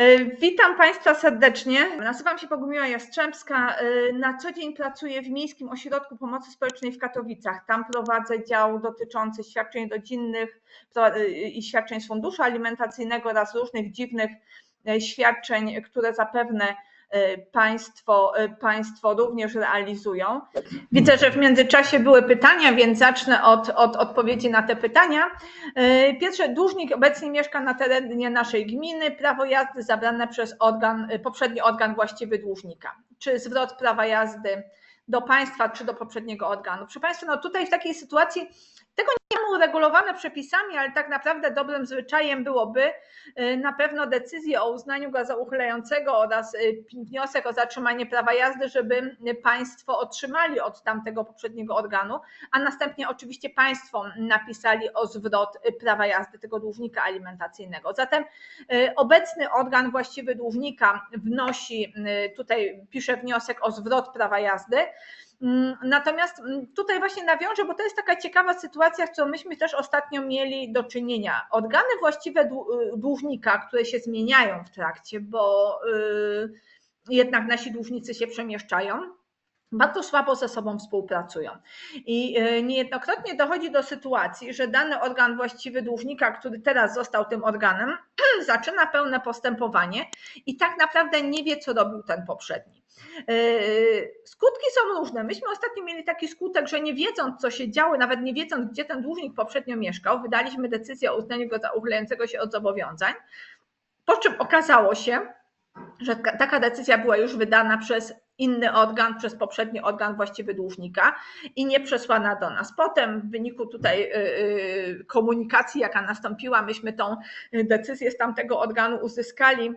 E, witam Państwa serdecznie. Nazywam się Bogumiła Jastrzębska. E, na co dzień pracuję w Miejskim Ośrodku Pomocy Społecznej w Katowicach. Tam prowadzę dział dotyczący świadczeń rodzinnych e, i świadczeń z funduszu alimentacyjnego oraz różnych dziwnych świadczeń, które zapewne państwo, y, państwo również realizują. Widzę, że w międzyczasie były pytania, więc zacznę od, od odpowiedzi na te pytania. Y, pierwsze, dłużnik obecnie mieszka na terenie naszej gminy. Prawo jazdy zabrane przez organ, poprzedni organ właściwy dłużnika. Czy zwrot prawa jazdy do państwa czy do poprzedniego organu? Proszę Państwa, no tutaj w takiej sytuacji tego nie mamy uregulowane przepisami, ale tak naprawdę dobrym zwyczajem byłoby y, na pewno decyzję o uznaniu go za uchylającego oraz y, wniosek o zatrzymanie prawa jazdy, żeby państwo otrzymali od tamtego poprzedniego organu, a następnie oczywiście państwo napisali o zwrot prawa jazdy tego dłużnika alimentacyjnego. Zatem y, obecny organ właściwy dłużnika wnosi, tutaj pisze wniosek o zwrot prawa jazdy. Mm, natomiast mm, tutaj właśnie nawiążę, bo to jest taka ciekawa sytuacja, z którą myśmy też ostatnio mieli do czynienia. Organy właściwe y, dłużnika, które się zmieniają w trakcie, bo y, jednak nasi dłużnicy się przemieszczają, bardzo słabo ze sobą współpracują. I y, niejednokrotnie dochodzi do sytuacji, że dany organ właściwy dłużnika, który teraz został tym organem, zaczyna pełne postępowanie i tak naprawdę nie wie, co robił ten poprzedni. Yy, skutki są różne. Myśmy ostatnio mieli taki skutek, że nie wiedząc, co się działo, nawet nie wiedząc, gdzie ten dłużnik poprzednio mieszkał, wydaliśmy decyzję o uznaniu go za uchylającego się od zobowiązań. Po czym okazało się, że taka decyzja była już wydana przez inny organ, przez poprzedni organ właściwy dłużnika i nie przesłana do nas. Potem w wyniku tutaj yy, yy, komunikacji, jaka nastąpiła, myśmy tą decyzję z tamtego organu uzyskali